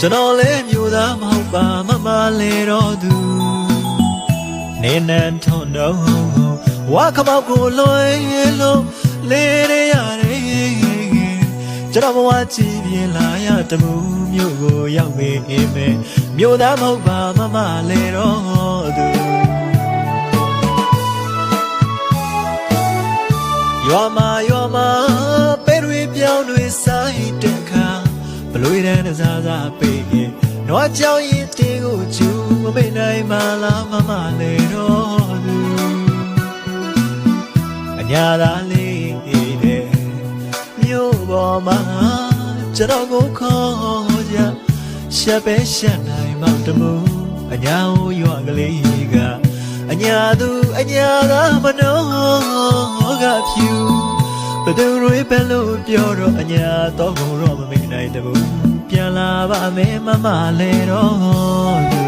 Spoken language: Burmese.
ကျွန်တော်လည်းမျိုးသားမဟုတ်ပါမမလဲတော့သူနေနန်ထုံတော့ဝါခမောက်ကိုလွယ်လို့လေရရတယ်ကျွန်တော်ဘဝကြည်ပြင်းလာရတမှုမျိုးကိုရောက်ပေအိမ်မယ်မျိုးသားမဟုတ်ပါမမလဲတော့သူရွာမှာရွာ လွေတန်းတစားစားပေးရင်နွားကြောင်ရင်တင်းကိုကျူမမေ့နိုင်မလားမမလေတော့သူအညာသာလေးတဲ့မြို့ပေါ်မှာကျွန်တော်ကိုခေါ်ကြရှက်ပဲရှက်နိုင်မှတမှုအညာကိုရွာကလေးကအညာသူအညာကမနောကဖြူဘယ် သူတွေပဲလို့ပြောတော့အညာတော့ကိုတော့မမေ့နိုင်တဘူးပြန်လာပါမယ်မမလဲတော့